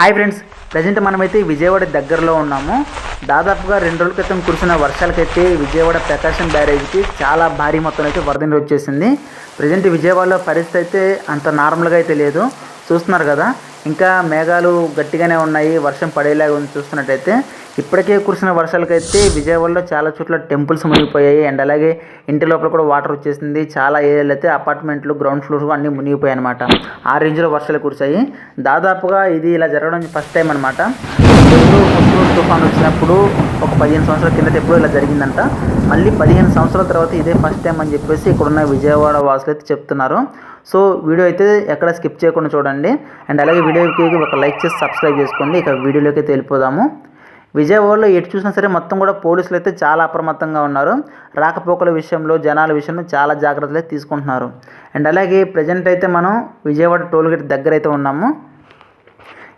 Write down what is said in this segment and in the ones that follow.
Hi friends present మనమైతే విజయవాడ దగ్గరలో ఉన్నాము. దాదాపుగా రెండు రోజుల క్రితం కురిసిన వర్షాలకైతే విజయవాడ ప్రకాశం బ్యారేజ్కి చాలా భారీ మొత్తం అయితే వరద నీరు వచ్చేసింది. ప్రజెంట్ విజయవాడలో పరిస్థితి అయితే అంత నార్మల్గా అయితే లేదు. చూస్తున్నారు కదా ఇంకా మేఘాలు గట్టిగానే ఉన్నాయి వర్షం పడేలాగా ఉంది చూస్తున్నట్టయితే. ఇప్పటికే కురిసిన వర్షాలకైతే విజయవాడలో చాలా చోట్ల టెంపుల్స్ మునిగిపోయాయి. అండ్ అలాగే ఇంటి లోపల కూడా వాటర్ వచ్చేసింది. చాలా ఏరియాలు అయితే అపార్ట్మెంట్లు గ్రౌండ్ ఫ్లోర్స్ అన్నీ మునిగిపోయాయి అనమాట ఆ రేంజ్లో వర్షాలు కురిశాయి. దాదాపుగా ఇది ఇలా జరగడం ఫస్ట్ టైం అనమాట హుద్హుద్ తుఫాన్ వచ్చినప్పుడు ఒక పదిహేను సంవత్సరాల కిందట ఎప్పుడో ఇలా జరిగిందంట. మళ్ళీ పదిహేను సంవత్సరాల తర్వాత ఇదే ఫస్ట్ టైం అని చెప్పేసి ఇక్కడున్న విజయవాడ వాసులు అయితే చెప్తున్నారు. సో వీడియో అయితే ఎక్కడ స్కిప్ చేయకుండా చూడండి. అండ్ అలాగే వీడియోకి ఒక లైక్ చేసి సబ్స్క్రైబ్ చేసుకోండి. ఇక వీడియోలోకి అయితే వెళ్ళిపోదాము. విజయవాడలో ఎటు చూసినా సరే మొత్తం కూడా పోలీసులు అయితే చాలా అప్రమత్తంగా ఉన్నారు. రాకపోకల విషయంలో జనాల విషయంలో చాలా జాగ్రత్తలు అయితే తీసుకుంటున్నారు. అండ్ అలాగే ప్రజెంట్ అయితే మనం విజయవాడ టోల్గేట్ దగ్గర అయితే ఉన్నాము.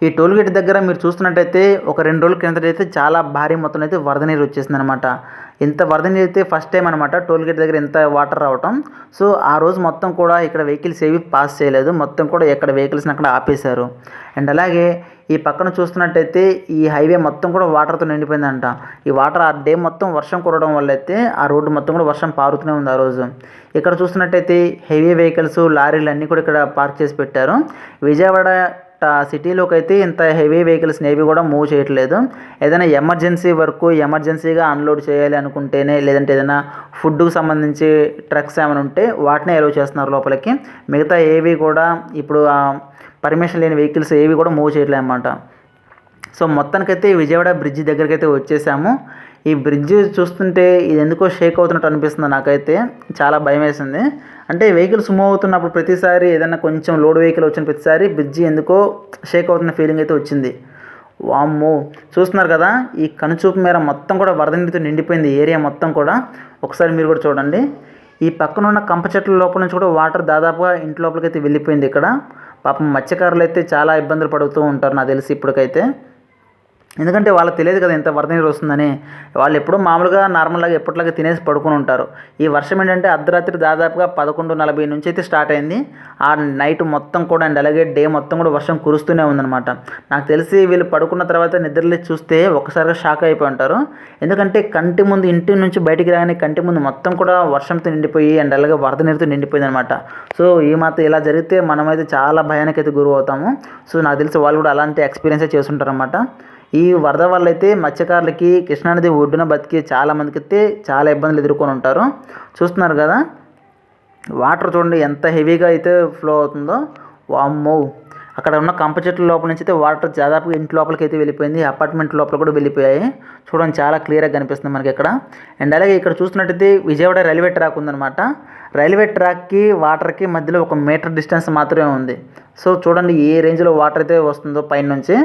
ఈ టోల్గేట్ దగ్గర మీరు చూస్తున్నట్టయితే ఒక రెండు రోజుల కిందట అయితే చాలా భారీ మొత్తంలో అయితే వరద నీరు వచ్చేసింది అనమాట ఇంత వరద నీరు అయితే ఫస్ట్ టైం అనమాట టోల్గేట్ దగ్గర ఇంత వాటర్ రావటం. సో ఆ రోజు మొత్తం కూడా ఇక్కడ వెహికల్స్ ఏవి పాస్ చేయలేదు. మొత్తం కూడా ఎక్కడ వెహికల్స్ని అక్కడ ఆపేశారు. అండ్ అలాగే ఈ పక్కన చూస్తున్నట్టయితే ఈ హైవే మొత్తం కూడా వాటర్తో నిండిపోయిందంట. ఈ వాటర్ ఆ డే మొత్తం వర్షం కురవడం వల్ల అయితే ఆ రోడ్డు మొత్తం కూడా వర్షం పారుతూనే ఉంది ఆ రోజు. ఇక్కడ చూస్తున్నట్టయితే హెవీ వెహికల్స్ లారీలు అన్నీ కూడా ఇక్కడ పార్క్ చేసి పెట్టారు. విజయవాడ ఆ సిటీలోకి అయితే ఇంత హెవీ వెహికల్స్ ఏవి కూడా మూవ్ చేయట్లేదు. ఏదైనా ఎమర్జెన్సీ వర్క్ ఎమర్జెన్సీగా అన్లోడ్ చేయాలి అనుకుంటేనే లేదంటే ఏదైనా ఫుడ్కు సంబంధించి ట్రక్స్ ఏమైనా ఉంటే వాటినే అలౌ చేస్తున్నారు లోపలికి. మిగతా ఏవి కూడా ఇప్పుడు పర్మిషన్ లేని వెహికల్స్ ఏవి కూడా మూవ్ చేయట్లేదు అనమాట సో మొత్తానికైతే విజయవాడ బ్రిడ్జ్ దగ్గరకైతే వచ్చేసాము. ఈ బ్రిడ్జ్ చూస్తుంటే ఇది ఎందుకో షేక్ అవుతున్నట్టు అనిపిస్తుంది నాకైతే. చాలా భయం వేసింది అంటే వెహికల్స్ మూవ్ అవుతున్నప్పుడు ప్రతిసారి ఏదైనా కొంచెం లోడ్ వెహికల్ వచ్చిన ప్రతిసారి బ్రిడ్జ్ ఎందుకో షేక్ అవుతున్న ఫీలింగ్ అయితే వచ్చింది. వామ్మో. చూస్తున్నారు కదా ఈ కనుచూపు మేర మొత్తం కూడా వరద నీటితో నిండిపోయింది ఏరియా మొత్తం కూడా. ఒకసారి మీరు కూడా చూడండి. ఈ పక్కన ఉన్న కంప చెట్ల లోపల నుంచి కూడా వాటర్ దాదాపుగా ఇంటి లోపలికి అయితే వెళ్ళిపోయింది ఇక్కడ. పాపం మత్స్యకారులు అయితే చాలా ఇబ్బందులు పడుతూ ఉంటారు నాకు తెలిసి ఇప్పటికైతే. ఎందుకంటే వాళ్ళకి తెలియదు కదా ఎంత వరద నీరు వస్తుందని. వాళ్ళు ఎప్పుడూ మామూలుగా నార్మల్గా ఎప్పటిలాగా తినేసి పడుకుని ఉంటారు. ఈ వర్షం ఏంటంటే అర్ధరాత్రి దాదాపుగా పదకొండు నలభై నుంచి అయితే స్టార్ట్ అయింది. ఆ నైట్ మొత్తం కూడా అండ్ అలాగే డే మొత్తం కూడా వర్షం కురుస్తూనే ఉందన్నమాట. నాకు తెలిసి వీళ్ళు పడుకున్న తర్వాత నిద్రలే చూస్తే ఒక్కసారిగా షాక్ అయిపోయి ఉంటారు. ఎందుకంటే కంటి ముందు ఇంటి నుంచి బయటికి రాగానే కంటి ముందు మొత్తం కూడా వర్షంతో నిండిపోయి అండ్ అలాగే వరద నీరుతో నిండిపోయింది అనమాట సో ఈ మాత్రం ఇలా జరిగితే మనమైతే చాలా భయానికి అయితే గురి అవుతాము సో నాకు తెలిసి వాళ్ళు కూడా అలాంటి ఎక్స్పీరియన్సే చేస్తుంటారన్నమాట. ఈ వరద వల్ల అయితే మత్స్యకారులకి కృష్ణానది ఒడ్డున బతికి చాలా మందికి అయితే చాలా ఇబ్బందులు ఎదుర్కొని ఉంటారు. చూస్తున్నారు కదా? వాటర్ చూడండి ఎంత హెవీగా అయితే ఫ్లో అవుతుందో. వామ్మో! అక్కడ ఉన్న కంప చెట్ల లోపల నుంచి అయితే వాటర్ దాదాపుగా ఇంటి లోపలికి అయితే వెళ్ళిపోయింది. అపార్ట్మెంట్ లోపల కూడా వెళ్ళిపోయాయి. చూడండి చాలా క్లియర్గా కనిపిస్తుంది మనకి ఇక్కడ. అండ్ అలాగే ఇక్కడ చూసినట్టయితే విజయవాడ రైల్వే ట్రాక్ ఉందన్నమాట. రైల్వే ట్రాక్కి వాటర్కి మధ్యలో ఒక మీటర్ డిస్టెన్స్ మాత్రమే ఉంది. సో చూడండి ఏ రేంజ్లో వాటర్ అయితే వస్తుందో పైన నుంచి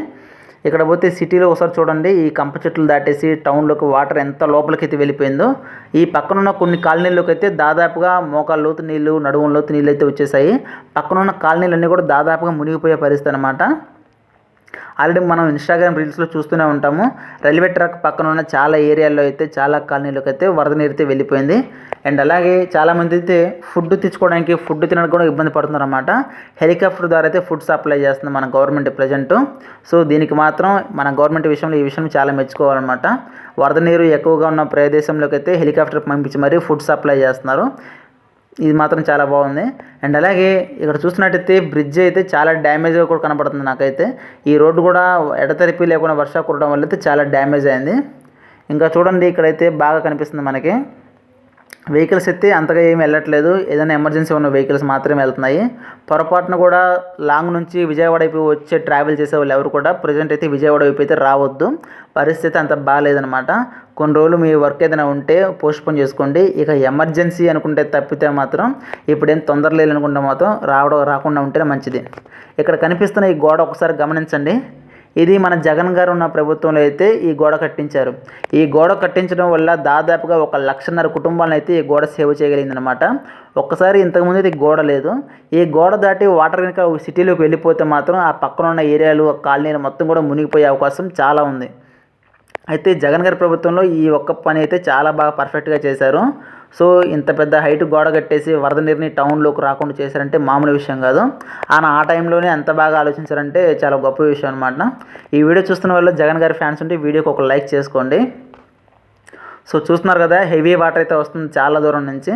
ఇక్కడ పోతే సిటీలో ఒకసారి చూడండి ఈ కంప చెట్లు దాటేసి టౌన్లోకి వాటర్ ఎంత లోపలికి అయితే వెళ్ళిపోయిందో ఈ పక్కనున్న కొన్ని కాలనీల్లోకి అయితే దాదాపుగా మోకాళ్ళ లోతు నీళ్ళు నడుము లోతు నీళ్ళు అయితే వచ్చేసాయి. పక్కనున్న కాలనీలన్నీ కూడా దాదాపుగా మునిగిపోయే పరిస్థితి అనమాట ఆల్రెడీ మనం ఇన్స్టాగ్రామ్ రీల్స్లో చూస్తూనే ఉంటాము. రైల్వే ట్రాక్ పక్కన ఉన్న చాలా ఏరియాల్లో అయితే చాలా కాలనీలోకి అయితే వరద నీరు అయితే వెళ్ళిపోయింది. అండ్ అలాగే చాలామంది అయితే ఫుడ్ తెచ్చుకోవడానికి ఫుడ్ తినడానికి కూడా ఇబ్బంది పడుతున్నారు అనమాట హెలికాప్టర్ ద్వారా అయితే ఫుడ్ సప్లై చేస్తుంది మన గవర్నమెంట్ ప్రజెంట్ సో దీనికి మాత్రం మన గవర్నమెంట్ విషయంలో ఈ విషయం చాలా మెచ్చుకోవాలన్నమాట. వరద నీరు ఎక్కువగా ఉన్న ప్రదేశంలోకి అయితే హెలికాప్టర్ పంపించి మరీ ఫుడ్ సప్లై చేస్తున్నారు. ఇది మాత్రం చాలా బాగుంది. అండ్ అలాగే ఇక్కడ చూసినట్టయితే బ్రిడ్జ్ అయితే చాలా డ్యామేజ్గా కూడా కనపడుతుంది నాకైతే. ఈ రోడ్డు కూడా ఎడతెరిపి లేకుండా వర్షం కురడం వల్ల అయితే చాలా డ్యామేజ్ అయింది. ఇంకా చూడండి ఇక్కడైతే బాగా కనిపిస్తుంది మనకి. వెహికల్స్ అయితే అంతగా ఏమి వెళ్ళట్లేదు. ఏదైనా ఎమర్జెన్సీ ఉన్న వెహికల్స్ మాత్రమే వెళ్తున్నాయి. పొరపాటున కూడా లాంగ్ నుంచి విజయవాడ వైపు వచ్చే ట్రావెల్ చేసే వాళ్ళు ఎవరు కూడా ప్రజెంట్ అయితే విజయవాడ వైపు అయితే రావద్దు. పరిస్థితి అంత బాగాలేదనమాట కొన్ని రోజులు మీ వర్క్ ఏదైనా ఉంటే పోస్ట్పోన్ చేసుకోండి. ఇక ఎమర్జెన్సీ అనుకుంటే తప్పితే మాత్రం ఇప్పుడేం తొందర లేదు అనుకుంటే మాత్రం రావడం రాకుండా ఉంటేనే మంచిది. ఇక్కడ కనిపిస్తున్న ఈ గోడ ఒకసారి గమనించండి. ఇది మన జగన్ గారు ఉన్న ప్రభుత్వంలో అయితే ఈ గోడ కట్టించారు. ఈ గోడ కట్టించడం వల్ల దాదాపుగా ఒక లక్షన్నర కుటుంబాలను అయితే ఈ గోడ సేవ్ చేయగలిగిందనమాట ఒక్కసారి ఇంతకుముందు అయితే గోడ లేదు. ఈ గోడ దాటి వాటర్ కనుక సిటీలోకి వెళ్ళిపోతే మాత్రం ఆ పక్కన ఉన్న ఏరియాలు కాలనీలు మొత్తం కూడా మునిగిపోయే అవకాశం చాలా ఉంది. అయితే జగన్ గారి ప్రభుత్వంలో ఈ ఒక్క పని అయితే చాలా బాగా పర్ఫెక్ట్గా చేశారు. సో ఇంత పెద్ద హైట్ గోడ కట్టేసి వరద నీరుని టౌన్లోకి రాకుండా చేశారంటే మామూలు విషయం కాదు. ఆయన ఆ టైంలోనే ఎంత బాగా ఆలోచించారంటే చాలా గొప్ప విషయం అనమాట ఈ వీడియో చూస్తున్న వాళ్ళు జగన్ గారి ఫ్యాన్స్ ఉంటే వీడియోకి ఒక లైక్ చేసుకోండి. సో చూస్తున్నారు కదా హెవీ వాటర్ అయితే వస్తుంది చాలా దూరం నుంచి.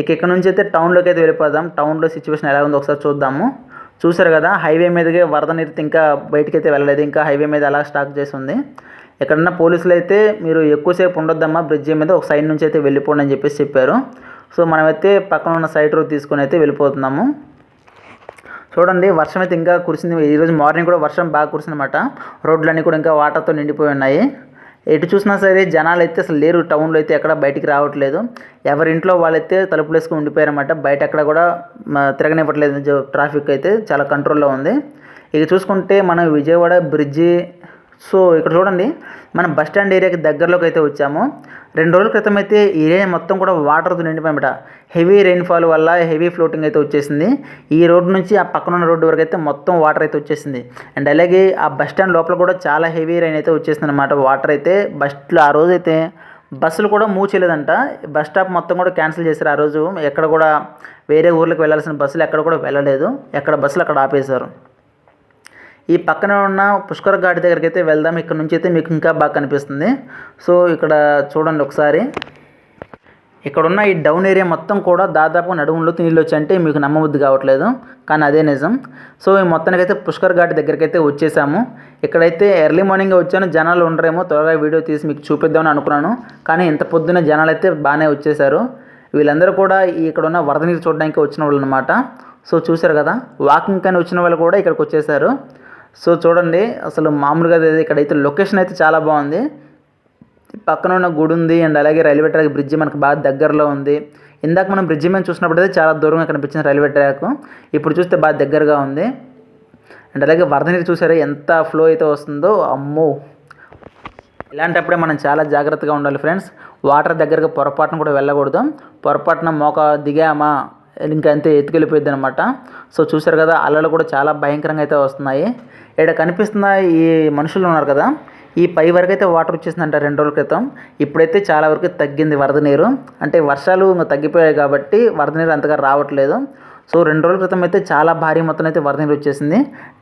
ఇక ఇక్కడ నుంచి అయితే టౌన్లోకి అయితే వెళ్ళిపోదాం. టౌన్లో సిచ్యువేషన్ ఎలా ఉందో ఒకసారి చూద్దాము. చూసారు కదా హైవే మీదకి వరద నీరు ఇంకా బయటకైతే అయితే వెళ్ళలేదు. ఇంకా హైవే మీద అలా స్టాక్ చేసి ఉంది. ఎక్కడన్నా పోలీసులు అయితే మీరు ఎక్కువసేపు ఉండొద్దమ్మా బ్రిడ్జి మీద ఒక సైడ్ నుంచి అయితే వెళ్ళిపోండి అని చెప్పేసి చెప్పారు. సో మనమైతే పక్కన ఉన్న సైడ్ రోడ్ తీసుకొని అయితే వెళ్ళిపోతున్నాము. చూడండి వర్షం అయితే ఇంకా కురిసింది. ఈరోజు మార్నింగ్ కూడా వర్షం బాగా కురిసిందన్నమాట. రోడ్లన్నీ కూడా ఇంకా వాటర్తో నిండిపోయి ఉన్నాయి. ఎటు చూసినా సరే జనాలు అయితే అసలు లేరు. టౌన్లో అయితే ఎక్కడ బయటికి రావట్లేదు. ఎవరి ఇంట్లో వాళ్ళైతే తలుపులు వేసుకుని ఉండిపోయారన్నమాట. బయట ఎక్కడ కూడా తిరగనివ్వట్లేదు. ట్రాఫిక్ అయితే చాలా కంట్రోల్లో ఉంది. ఇక చూసుకుంటే మనం విజయవాడ బ్రిడ్జి సో ఇక్కడ చూడండి మనం బస్ స్టాండ్ ఏరియాకి దగ్గరలోకి అయితే వచ్చాము. రెండు రోజుల క్రితం అయితే ఏరియా మొత్తం కూడా వాటర్తో నిండిపోయామట హెవీ రెయిన్ఫాల్ వల్ల హెవీ ఫ్లోటింగ్ అయితే వచ్చేసింది. ఈ రోడ్డు నుంచి ఆ పక్కన ఉన్న రోడ్డు వరకు అయితే మొత్తం వాటర్ అయితే వచ్చేసింది. అండ్ అలాగే ఆ బస్ స్టాండ్ లోపల కూడా చాలా హెవీ రైన్ అయితే వచ్చేసింది అనమాట వాటర్ అయితే బస్లో ఆ రోజు అయితే బస్సులు కూడా మూవ్ చేయలేదంట బస్ స్టాప్ మొత్తం కూడా క్యాన్సిల్ చేశారు ఆ రోజు. ఎక్కడ కూడా వేరే ఊర్లకు వెళ్ళాల్సిన బస్సులు ఎక్కడ కూడా వెళ్ళలేదు. ఎక్కడ బస్సులు అక్కడ ఆపేశారు. ఈ పక్కన ఉన్న పుష్కర ఘాట్ దగ్గరికి అయితే వెళ్దాం. ఇక్కడ నుంచి అయితే మీకు ఇంకా బాగా కనిపిస్తుంది. సో ఇక్కడ చూడండి ఒకసారి. ఇక్కడున్న ఈ డౌన్ ఏరియా మొత్తం కూడా దాదాపు నడుములో నీళ్ళు వచ్చాయంటే మీకు నమ్మబుద్ధి కావట్లేదు. కానీ అదే నిజం. సో ఈ మొత్తానికి అయితే పుష్కర్ ఘాట్ దగ్గరికి అయితే వచ్చేసాము. ఇక్కడైతే ఎర్లీ మార్నింగ్ వచ్చాను. జనాలు ఉండరేమో త్వరగా వీడియో తీసి మీకు చూపిద్దామని అనుకున్నాను. కానీ ఇంత పొద్దున్న జనాలు అయితే బాగానే వచ్చేసారు. వీళ్ళందరూ కూడా ఇక్కడ ఉన్న వరద నీరు చూడడానికి వచ్చిన వాళ్ళు అనమాట సో చూశారు కదా? వాకింగ్ కానీ వచ్చిన వాళ్ళు కూడా ఇక్కడికి వచ్చేసారు. సో చూడండి అసలు మామూలుగా అయితే ఇక్కడైతే లొకేషన్ అయితే చాలా బాగుంది. పక్కన ఉన్న గుడి ఉంది అండ్ అలాగే రైల్వే ట్రాక్ బ్రిడ్జి మనకు బాగా దగ్గరలో ఉంది. ఇందాక మనం బ్రిడ్జి మీద చూసినప్పుడు అయితే చాలా దూరంగా కనిపించింది రైల్వే ట్రాక్. ఇప్పుడు చూస్తే బాగా దగ్గరగా ఉంది. అండ్ అలాగే వరద నీరు చూసారా ఎంత ఫ్లో అయితే వస్తుందో అమ్మో! ఇలాంటప్పుడే మనం చాలా జాగ్రత్తగా ఉండాలి ఫ్రెండ్స్ వాటర్ దగ్గరకు పొరపాటున కూడా వెళ్ళకూడదు. పొరపాటున మోక దిగామా ఇంకా అంతే ఎత్తుకెళ్ళిపోయింది అనమాట సో చూసారు కదా అలలు కూడా చాలా భయంకరంగా అయితే వస్తున్నాయి. ఇక్కడ కనిపిస్తున్న ఈ మనుషులు ఉన్నారు కదా ఈ పై వరకు అయితే వాటర్ వచ్చేసిందంట రెండు రోజుల క్రితం. ఇప్పుడైతే చాలా వరకు తగ్గింది వరద నీరు. అంటే వర్షాలు ఇంకా తగ్గిపోయాయి కాబట్టి వరద నీరు అంతగా రావట్లేదు. సో రెండు రోజుల క్రితం అయితే చాలా భారీ మొత్తం అయితే వరద నీరు వచ్చేసింది.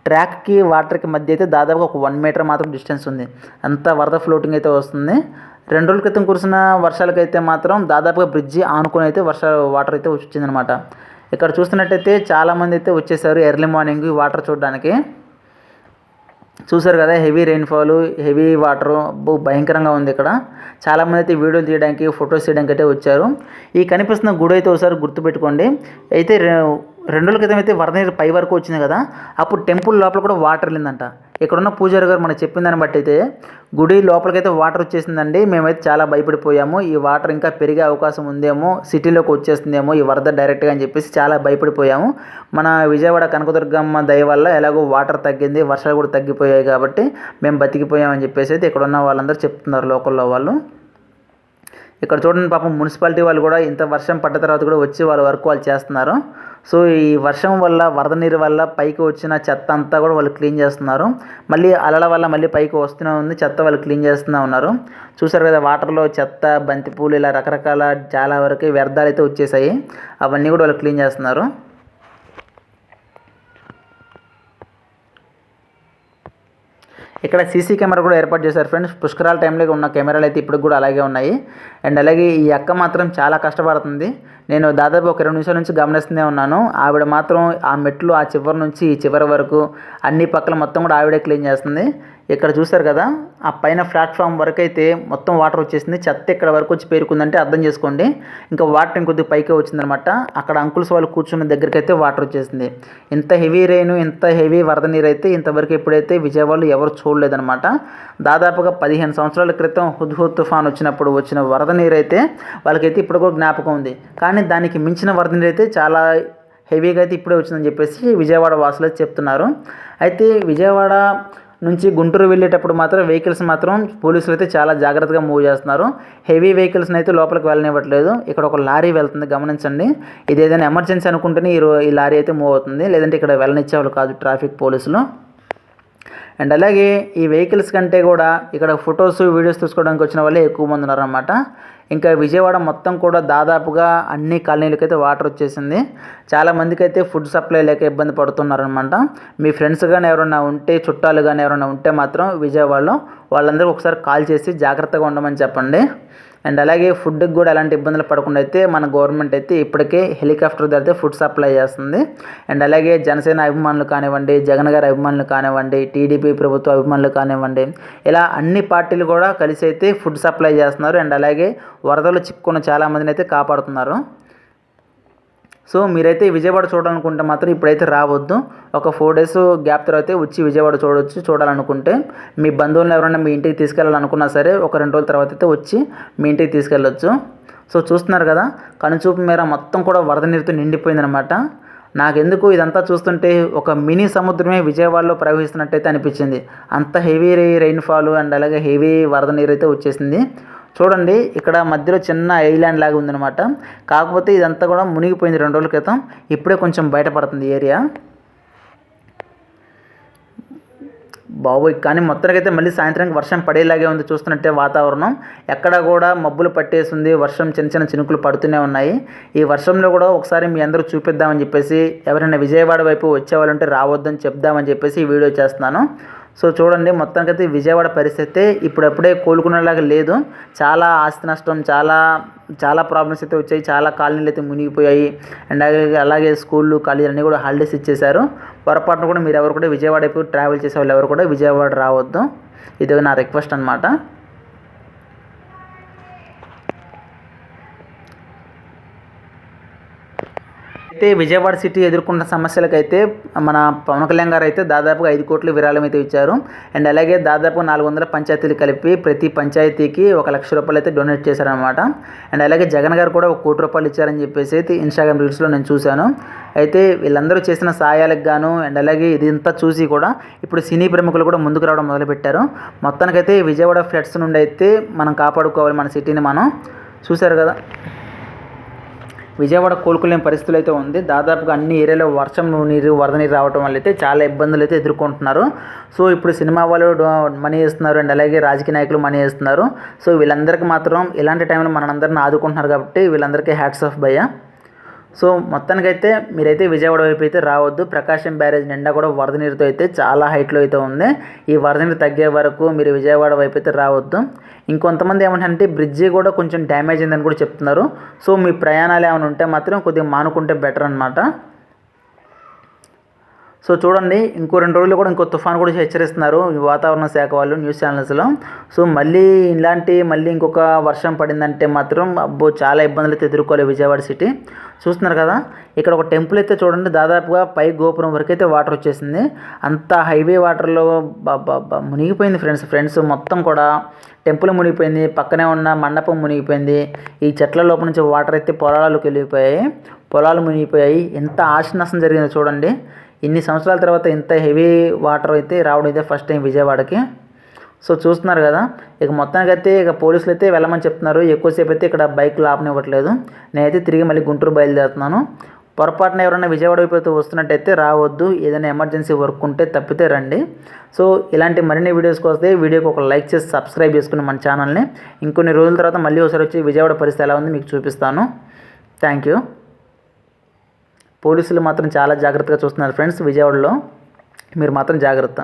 ట్రాక్కి వాటర్కి మధ్య అయితే దాదాపు ఒక వన్ మీటర్ మాత్రం డిస్టెన్స్ ఉంది. అంత వరద ఫ్లోటింగ్ అయితే వస్తుంది. రెండు రోజుల క్రితం కురిసిన వర్షాలకైతే మాత్రం దాదాపుగా బ్రిడ్జి ఆనుకొని అయితే వర్ష వాటర్ అయితే వచ్చిందనమాట ఇక్కడ చూస్తున్నట్టయితే చాలామంది అయితే వచ్చేసారు ఎర్లీ మార్నింగ్ ఈ వాటర్ చూడడానికి. చూసారు కదా హెవీ రెయిన్ఫాల్ హెవీ వాటర్ భయంకరంగా ఉంది ఇక్కడ. చాలామంది అయితే వీడియోలు తీయడానికి ఫొటోస్ తీయడానికి అయితే వచ్చారు. ఈ కనిపిస్తున్న గుడి అయితే ఒకసారి గుర్తుపెట్టుకోండి. అయితే రెండు రోజుల క్రితం అయితే వరద నీరు పై వరకు వచ్చింది కదా అప్పుడు టెంపుల్ లోపల కూడా వాటర్ వెళ్ళిందంట. ఇక్కడున్న పూజారి గారు మనకు చెప్పిన దాన్ని బట్టి అయితే గుడి లోపలికైతే వాటర్ వచ్చేసిందండి. మేమైతే చాలా భయపడిపోయాము. ఈ వాటర్ ఇంకా పెరిగే అవకాశం ఉందేమో సిటీలోకి వచ్చేస్తుందేమో ఈ వరద డైరెక్ట్గా అని చెప్పేసి చాలా భయపడిపోయాము. మన విజయవాడ కనకదుర్గమ్మ దయ వల్ల ఎలాగో వాటర్ తగ్గింది వర్షాలు కూడా తగ్గిపోయాయి కాబట్టి మేము బతికిపోయామని చెప్పేసి అయితే ఇక్కడ ఉన్న వాళ్ళందరూ చెప్తున్నారు లోకల్లో వాళ్ళు. ఇక్కడ చూడండి పాపం మున్సిపాలిటీ వాళ్ళు కూడా ఇంత వర్షం పడ్డ తర్వాత కూడా వచ్చి వాళ్ళ వర్క్ వాళ్ళు చేస్తున్నారు. సో ఈ వర్షం వల్ల వరద నీరు వల్ల పైకి వచ్చిన చెత్త అంతా కూడా వాళ్ళు క్లీన్ చేస్తున్నారు. మళ్ళీ అలల వల్ల మళ్ళీ పైకి వస్తూనే ఉంది చెత్త వాళ్ళు క్లీన్ చేస్తూనే ఉన్నారు. చూసారు కదా వాటర్లో చెత్త బంతిపూలు ఇలా రకరకాల చాలా వరకు వ్యర్థాలు అయితే వచ్చేసాయి. అవన్నీ కూడా వాళ్ళు క్లీన్ చేస్తున్నారు. ఇక్కడ సీసీ కెమెరా కూడా ఏర్పాటు చేశారు ఫ్రెండ్స్. పుష్కరాల టైంలో ఉన్న కెమెరాలు అయితే ఇప్పుడు కూడా అలాగే ఉన్నాయి. అండ్ అలాగే ఈ అక్క మాత్రం చాలా కష్టపడుతుంది. నేను దాదాపు ఒక రెండు నిమిషాల నుంచి గమనిస్తూనే ఉన్నాను. ఆవిడ మాత్రం ఆ మెట్లు ఆ చివరి నుంచి ఈ చివరి వరకు అన్ని పక్కల మొత్తం కూడా ఆవిడే క్లీన్ చేస్తుంది. ఇక్కడ చూసారు కదా ఆ పైన ప్లాట్ఫామ్ వరకు అయితే మొత్తం వాటర్ వచ్చేసింది. చెత్త ఇక్కడ వరకు వచ్చి పేరుకుందంటే అర్థం చేసుకోండి. ఇంకా వాటర్ ఇంకొద్ది పైకే వచ్చిందనమాట. అక్కడ అంకుల్స్ వాళ్ళు కూర్చున్న దగ్గరికి అయితే వాటర్ వచ్చేసింది. ఇంత హెవీ రెయిన్ ఇంత హెవీ వరద నీరు అయితే ఇంతవరకు ఎప్పుడైతే విజయవాడలో ఎవరు చూడలేదనమాట. దాదాపుగా పదిహేను సంవత్సరాల క్రితం హుద్హుద్ తుఫాన్ వచ్చినప్పుడు వచ్చిన వరద నీరు అయితే వాళ్ళకైతే ఇప్పుడు కూడా జ్ఞాపకం ఉంది. కానీ దానికి మించిన వరద నీరు అయితే చాలా హెవీగా అయితే ఇప్పుడే వచ్చిందని చెప్పేసి విజయవాడ వాసులు చెప్తున్నారు. అయితే విజయవాడ నుంచి గుంటూరు వెళ్ళేటప్పుడు మాత్రం వెహికల్స్ మాత్రం పోలీసులు అయితే చాలా జాగ్రత్తగా మూవ్ చేస్తున్నారు. హెవీ వెహికల్స్ని అయితే లోపలికి వెళ్ళనివ్వట్లేదు. ఇక్కడ ఒక లారీ వెళ్తుంది గమనించండి. ఇది ఏదైనా ఎమర్జెన్సీ అనుకుంటేనే ఈ ఈ లారీ అయితే మూవ్ అవుతుంది. లేదంటే ఇక్కడ వెళ్ళనిచ్చేవాళ్ళు కాదు ట్రాఫిక్ పోలీసులు. అండ్ అలాగే ఈ వెహికల్స్ కంటే కూడా ఇక్కడ ఫొటోస్ వీడియోస్ తీసుకోవడానికి వచ్చిన వాళ్ళే ఎక్కువ మంది ఉన్నారన్నమాట. ఇంకా విజయవాడ మొత్తం కూడా దాదాపుగా అన్ని కాలనీలకైతే వాటర్ వచ్చేసింది. చాలా మందికి అయితే ఫుడ్ సప్లై లేక ఇబ్బంది పడుతున్నారనమాట మీ ఫ్రెండ్స్ కానీ ఎవరైనా ఉంటే చుట్టాలు కానీ ఎవరైనా ఉంటే మాత్రం విజయవాడలో వాళ్ళందరూ ఒకసారి కాల్ చేసి జాగ్రత్తగా ఉండమని చెప్పండి. అండ్ అలాగే ఫుడ్కి కూడా ఎలాంటి ఇబ్బందులు పడకుండా అయితే మన గవర్నమెంట్ అయితే ఇప్పటికే హెలికాప్టర్ ద్వారా ఫుడ్ సప్లై చేస్తుంది. అండ్ అలాగే జనసేన అభిమానులు కానివ్వండి జగన్ గారి అభిమానులు కానివ్వండి టీడీపీ ప్రభుత్వ అభిమానులు కానివ్వండి ఇలా అన్ని పార్టీలు కూడా కలిసి అయితే ఫుడ్ సప్లై చేస్తున్నారు. అండ్ అలాగే వరదలు చిక్కుకున్న చాలామందిని అయితే కాపాడుతున్నారు. సో మీరైతే విజయవాడ చూడాలనుకుంటే మాత్రం ఇప్పుడైతే రావద్దు. ఒక ఫోర్ డేస్ గ్యాప్ తర్వాత వచ్చి విజయవాడ చూడవచ్చు చూడాలనుకుంటే. మీ బంధువులను ఎవరైనా మీ ఇంటికి తీసుకెళ్ళాలనుకున్నా సరే ఒక రెండు రోజుల తర్వాత అయితే వచ్చి మీ ఇంటికి తీసుకెళ్ళొచ్చు. సో చూస్తున్నారు కదా కనుచూపు మేర మొత్తం కూడా వరద నీరుతో నిండిపోయిందనమాట నాకెందుకు ఇదంతా చూస్తుంటే ఒక మినీ సముద్రమే విజయవాడలో ప్రవహిస్తున్నట్టయితే అనిపించింది. అంత హెవీ రెయిన్ఫాల్ అండ్ అలాగే హెవీ వరద నీరు అయితే వచ్చేసింది. చూడండి ఇక్కడ మధ్యలో చిన్న ఐలాండ్ లాగా ఉందన్నమాట. కాకపోతే ఇదంతా కూడా మునిగిపోయింది రెండు రోజుల క్రితం. ఇప్పుడే కొంచెం బయటపడుతుంది ఏరియా. బాబోయ్ కానీ మొత్తానికైతే మళ్ళీ సాయంత్రానికి వర్షం పడేలాగే ఉంది. చూస్తున్నట్టే వాతావరణం. ఎక్కడ కూడా మబ్బులు పట్టేసింది వర్షం చిన్న చిన్న చినుకులు పడుతూనే ఉన్నాయి. ఈ వర్షంలో కూడా ఒకసారి మీ అందరూ చూపిద్దామని చెప్పేసి ఎవరైనా విజయవాడ వైపు వచ్చేవాళ్ళంటే రావద్దని చెప్దామని చెప్పేసి ఈ వీడియో చేస్తున్నాను. సో చూడండి మొత్తానికైతే విజయవాడ పరిస్థితి ఇప్పుడప్పుడే కోలుకునేలాగా లేదు. చాలా ఆస్తి నష్టం చాలా చాలా ప్రాబ్లమ్స్ అయితే వచ్చాయి. చాలా కాలనీలు అయితే మునిగిపోయాయి. అండ్ అలాగే అలాగే స్కూళ్ళు కాలేజీలు అన్నీ కూడా హాలిడేస్ ఇచ్చేశారు. పొరపాటున కూడా మీరు ఎవరు కూడా విజయవాడ వైపు ట్రావెల్ చేసే వాళ్ళు ఎవరు కూడా విజయవాడ రావద్దు. ఇది నా రిక్వెస్ట్ అనమాట అయితే విజయవాడ సిటీ ఎదుర్కొన్న సమస్యలకైతే మన పవన్ కళ్యాణ్ గారు అయితే దాదాపుగా ఐదు కోట్ల విరాళం అయితే ఇచ్చారు. అండ్ అలాగే దాదాపు నాలుగు వందల పంచాయతీలు కలిపి ప్రతి పంచాయతీకి ఒక లక్ష రూపాయలు అయితే డొనేట్ చేశారనమాట అండ్ అలాగే జగన్ గారు కూడా ఒక కోటి రూపాయలు ఇచ్చారని చెప్పేసి అయితే ఇన్స్టాగ్రామ్ రీల్స్లో నేను చూశాను. అయితే వీళ్ళందరూ చేసిన సాయాలకు గాను అండ్ అలాగే ఇదంతా చూసి కూడా ఇప్పుడు సినీ ప్రముఖులు కూడా ముందుకు రావడం మొదలుపెట్టారు. మొత్తానికైతే విజయవాడ ఫ్లడ్స్ నుండి అయితే మనం కాపాడుకోవాలి మన సిటీని మనం. చూశారు కదా? విజయవాడ కోలుకోలేని పరిస్థితులు అయితే ఉంది. దాదాపుగా అన్ని ఏరియాలో వర్షం నీరు వరద నీరు రావడం వల్ల అయితే చాలా ఇబ్బందులు అయితే ఎదుర్కొంటున్నారు. సో ఇప్పుడు సినిమా వాళ్ళు మనీ వేస్తున్నారు అండ్ అలాగే రాజకీయ నాయకులు మనీ వేస్తున్నారు. సో వీళ్ళందరికీ మాత్రం ఇలాంటి టైంలో మనందరిని ఆదుకుంటున్నారు కాబట్టి వీళ్ళందరికీ హ్యాట్స్ ఆఫ్ భయ్యా. సో మొత్తానికైతే మీరైతే విజయవాడ వైపు అయితే రావద్దు. ప్రకాశం బ్యారేజ్ నిండా కూడా వరద నీరుతో అయితే చాలా హైట్లో అయితే ఉంది. ఈ వరద నీరు తగ్గే వరకు మీరు విజయవాడ వైపు అయితే రావద్దు. ఇంకొంతమంది ఏమంటారంటే బ్రిడ్జి కూడా కొంచెం డ్యామేజ్ అయిందని కూడా చెప్తున్నారు. సో మీ ప్రయాణాలు ఏమైనా ఉంటే మాత్రం కొద్దిగా మానుకుంటే బెటర్ అనమాట సో చూడండి ఇంకో రెండు రోజులు కూడా ఇంకో తుఫాన్ కూడా హెచ్చరిస్తున్నారు వాతావరణ శాఖ వాళ్ళు న్యూస్ ఛానల్స్లో సో మళ్ళీ ఇలాంటి మళ్ళీ ఇంకొక వర్షం పడిందంటే మాత్రం అబ్బో చాలా ఇబ్బందులు అయితే ఎదుర్కోవాలి విజయవాడ సిటీ చూస్తున్నారు కదా ఇక్కడ ఒక టెంపుల్ అయితే చూడండి దాదాపుగా పై గోపురం వరకు అయితే వాటర్ వచ్చేసింది. అంత హైవే వాటర్లో మునిగిపోయింది ఫ్రెండ్స్ ఫ్రెండ్స్ మొత్తం కూడా టెంపుల్ మునిగిపోయింది పక్కనే ఉన్న మండపం మునిగిపోయింది. ఈ చెట్ల లోపల నుంచి వాటర్ అయితే పొలాలకు వెళ్ళిపోయాయి. పొలాలు మునిగిపోయాయి. ఎంత ఆశ నష్టం జరిగిందో చూడండి. ఇన్ని సంవత్సరాల తర్వాత ఇంత హెవీ వాటర్ అయితే రావడం ఇదే ఫస్ట్ టైం విజయవాడకి. సో చూస్తున్నారు కదా ఇక మొత్తానికి అయితే ఇక పోలీసులు అయితే వెళ్ళమని చెప్తున్నారు. ఎక్కువసేపు అయితే ఇక్కడ బైక్ ఆపనివ్వట్లేదు. నేనైతే తిరిగి మళ్ళీ గుంటూరు బయలుదేరుతున్నాను. పొరపాటున ఎవరైనా విజయవాడ వైపు వస్తున్నట్టయితే రావద్దు. ఏదైనా ఎమర్జెన్సీ వర్క్ ఉంటే తప్పితే రండి. సో ఇలాంటి మరిన్ని వీడియోస్ వస్తే వీడియోకి ఒక లైక్ చేసి సబ్స్క్రైబ్ చేసుకుని మన ఛానల్ని. ఇంకొన్ని రోజుల తర్వాత మళ్ళీ ఒకసారి వచ్చి విజయవాడ పరిస్థితి ఎలా ఉంది మీకు చూపిస్తాను. Thank you. పోలీసులు మాత్రం చాలా జాగ్రత్తగా చూస్తున్నారు ఫ్రెండ్స్ విజయవాడలో. మీరు మాత్రం జాగ్రత్త.